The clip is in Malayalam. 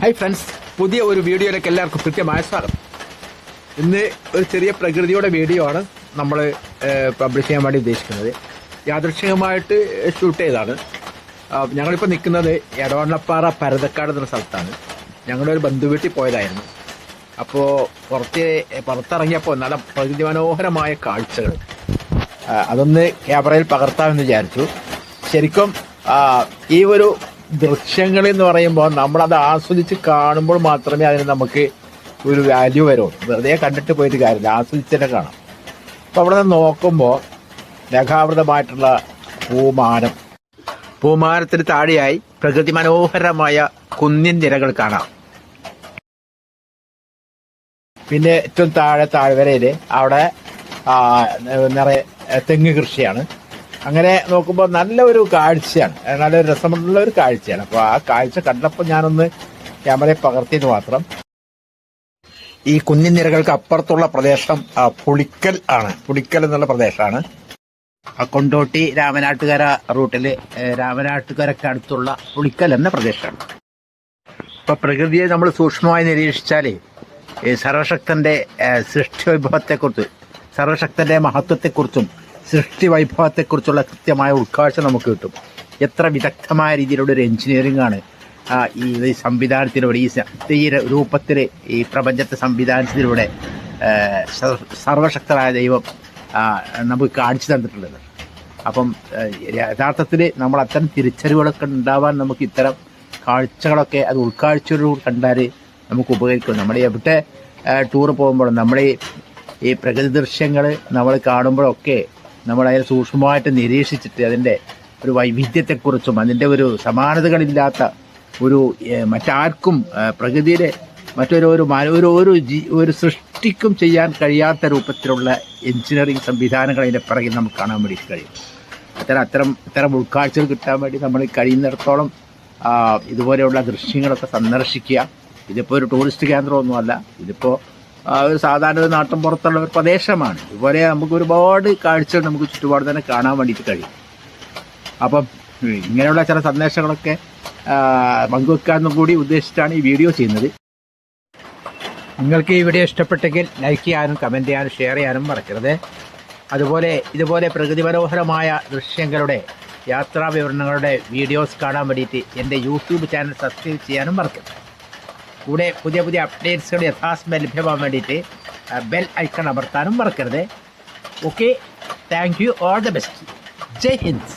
ഹായ് ഫ്രണ്ട്സ് പുതിയ ഒരു വീഡിയോയിലേക്ക് എല്ലാവർക്കും കൃത്യമായ സ്വാഗതം. ഇന്ന് ഒരു ചെറിയ പ്രകൃതിയുടെ വീഡിയോ ആണ് നമ്മൾ പബ്ലിഷ് ചെയ്യാൻ വേണ്ടി ഉദ്ദേശിക്കുന്നത്. യാദൃശ്ചികമായിട്ട് ഷൂട്ട് ചെയ്തതാണ്. ആ, ഞങ്ങളിപ്പോൾ നിൽക്കുന്നത് എടവണ്ണപ്പാറ പരതക്കാട് എന്ന സ്ഥലത്താണ്. ഞങ്ങളുടെ ഒരു ബന്ധു വീട്ടിൽ പോയതായിരുന്നു. അപ്പോൾ പുറത്ത് പുറത്തിറങ്ങിയപ്പോൾ നല്ല പ്രകൃതി മനോഹരമായ കാഴ്ചകൾ. അതൊന്ന് ക്യാമറയിൽ പകർത്താമെന്ന് വിചാരിച്ചു. ശരിക്കും ഈ ഒരു ദൃശ്യങ്ങൾ എന്ന് പറയുമ്പോൾ നമ്മളത് ആസ്വദിച്ച് കാണുമ്പോൾ മാത്രമേ അതിന് നമുക്ക് ഒരു വാല്യൂ വരുള്ളൂ വെറുതെ കണ്ടിട്ട് പോയിട്ട് കാര്യമില്ല. ആസ്വദിച്ചിട്ട് കാണാം. അപ്പോൾ അവിടെ നിന്ന് നോക്കുമ്പോൾ രേഖാവൃതമായിട്ടുള്ള പൂമാനം. പൂമാനത്തിന് താഴെയായി പ്രകൃതി മനോഹരമായ കുന്നിൻ നിരകൾ കാണാം. പിന്നെ ഏറ്റവും താഴെ താഴ്വരയിൽ അവിടെ നിറയെ തെങ്ങ് കൃഷിയാണ്. അങ്ങനെ നോക്കുമ്പോൾ നല്ല ഒരു കാഴ്ചയാണ് നല്ല രസമുള്ള ഒരു കാഴ്ചയാണ്. അപ്പോൾ ആ കാഴ്ച കണ്ടപ്പോൾ ഞാനൊന്ന് ക്യാമറയെ പകർത്തിയത് മാത്രം. ഈ കുന്നിൻ നിരകൾക്ക് അപ്പുറത്തുള്ള പ്രദേശം പുളിക്കൽ ആണ്. പുളിക്കൽ എന്നുള്ള പ്രദേശമാണ്. കൊണ്ടോട്ടി രാമനാട്ടുകര റൂട്ടിൽ രാമനാട്ടുകരക്ക് അടുത്തുള്ള പുളിക്കൽ എന്ന പ്രദേശമാണ്. ഇപ്പൊ പ്രകൃതിയെ നമ്മൾ സൂക്ഷ്മമായി നിരീക്ഷിച്ചാൽ സർവശക്തന്റെ സൃഷ്ടി വൈഭവത്തെക്കുറിച്ച് സർവശക്തന്റെ മഹത്വത്തെക്കുറിച്ചും സൃഷ്ടി വൈഭവത്തെക്കുറിച്ചുള്ള കൃത്യമായ ഉൾക്കാഴ്ച നമുക്ക് കിട്ടും. എത്ര വിദഗ്ധമായ രീതിയിലുള്ള ഒരു എഞ്ചിനീയറിംഗ് ആണ് ഈ സംവിധാനത്തിലൂടെ ഈ തീര രൂപത്തിൽ ഈ പ്രപഞ്ചത്തെ സംവിധാനത്തിലൂടെ സർവശക്തരായ ദൈവം നമുക്ക് കാണിച്ചു തന്നിട്ടുള്ളത്. അപ്പം യഥാർത്ഥത്തിൽ നമ്മൾ അത്തരം തിരിച്ചറിവുകളൊക്കെ ഉണ്ടാവാൻ നമുക്ക് ഇത്തരം കാഴ്ചകളൊക്കെ അത് ഉൾക്കാഴ്ചയോട് കണ്ടാൽ നമുക്ക് ഉപകരിക്കും. നമ്മൾ എവിടെ ടൂർ പോകുമ്പോഴും നമ്മൾ ഈ പ്രകൃതി ദൃശ്യങ്ങൾ നമ്മൾ കാണുമ്പോഴൊക്കെ നമ്മൾ അതിനെ സൂക്ഷ്മമായിട്ട് നിരീക്ഷിച്ചിട്ട് അതിന്റെ ഒരു വൈവിധ്യത്തെക്കുറിച്ചും അതിന്റെ ഒരു സമാനതകളില്ലാത്ത ഒരു മറ്റാർക്കും പ്രകൃതിയുടെ മറ്റൊരു ഒരു ഒരു ഒരു ഒരു സൃഷ്ടിക്കും ചെയ്യാൻ കഴിയാത്ത രൂപത്തിലുള്ള എഞ്ചിനീയറിംഗ് സംവിധാനങ്ങൾ അതിന്റെ പിറകിൽ നമുക്ക് കാണാൻ വേണ്ടി കഴിയും. അത്തരം അത്തരം ഇത്തരം ഉൾക്കാഴ്ചകൾ കിട്ടാൻ വേണ്ടി നമ്മൾ കഴിയുന്നിടത്തോളം ഇതുപോലെയുള്ള ദൃശ്യങ്ങളൊക്കെ സന്ദർശിക്കുക. ഇതിപ്പോൾ ഒരു ടൂറിസ്റ്റ് കേന്ദ്രമൊന്നുമല്ല. ഇതിപ്പോൾ സാധാരണ ഒരു നാട്ടിൻ പുറത്തുള്ള ഒരു പ്രദേശമാണ്. ഇതുപോലെ നമുക്ക് ഒരുപാട് കാഴ്ചകൾ നമുക്ക് ചുറ്റുപാട് തന്നെ കാണാൻ വേണ്ടിയിട്ട് കഴിയും. അപ്പം ഇങ്ങനെയുള്ള ചില സന്ദേശങ്ങളൊക്കെ പങ്കുവെക്കാമെന്നും കൂടി ഉദ്ദേശിച്ചാണ് ഈ വീഡിയോ ചെയ്യുന്നത്. നിങ്ങൾക്ക് ഈ വീഡിയോ ഇഷ്ടപ്പെട്ടെങ്കിൽ ലൈക്ക് ചെയ്യാനും കമന്റ് ചെയ്യാനും ഷെയർ ചെയ്യാനും മറക്കരുത്. അതുപോലെ ഇതുപോലെ പ്രകൃതി മനോഹരമായ ദൃശ്യങ്ങളുടെ യാത്രാ വിവരണങ്ങളുടെ വീഡിയോസ് കാണാൻ വേണ്ടിയിട്ട് എന്റെ യൂട്യൂബ് ചാനൽ സബ്സ്ക്രൈബ് ചെയ്യാനും മറക്കരുത്. കൂടെ പുതിയ പുതിയ അപ്ഡേറ്റ്സുകൾ യഥാസമയം ലഭ്യമാകാൻ വേണ്ടിയിട്ട് ബെൽ ഐക്കൺ അമർത്താനും മറക്കരുത് okay thank you all the best Jai Hind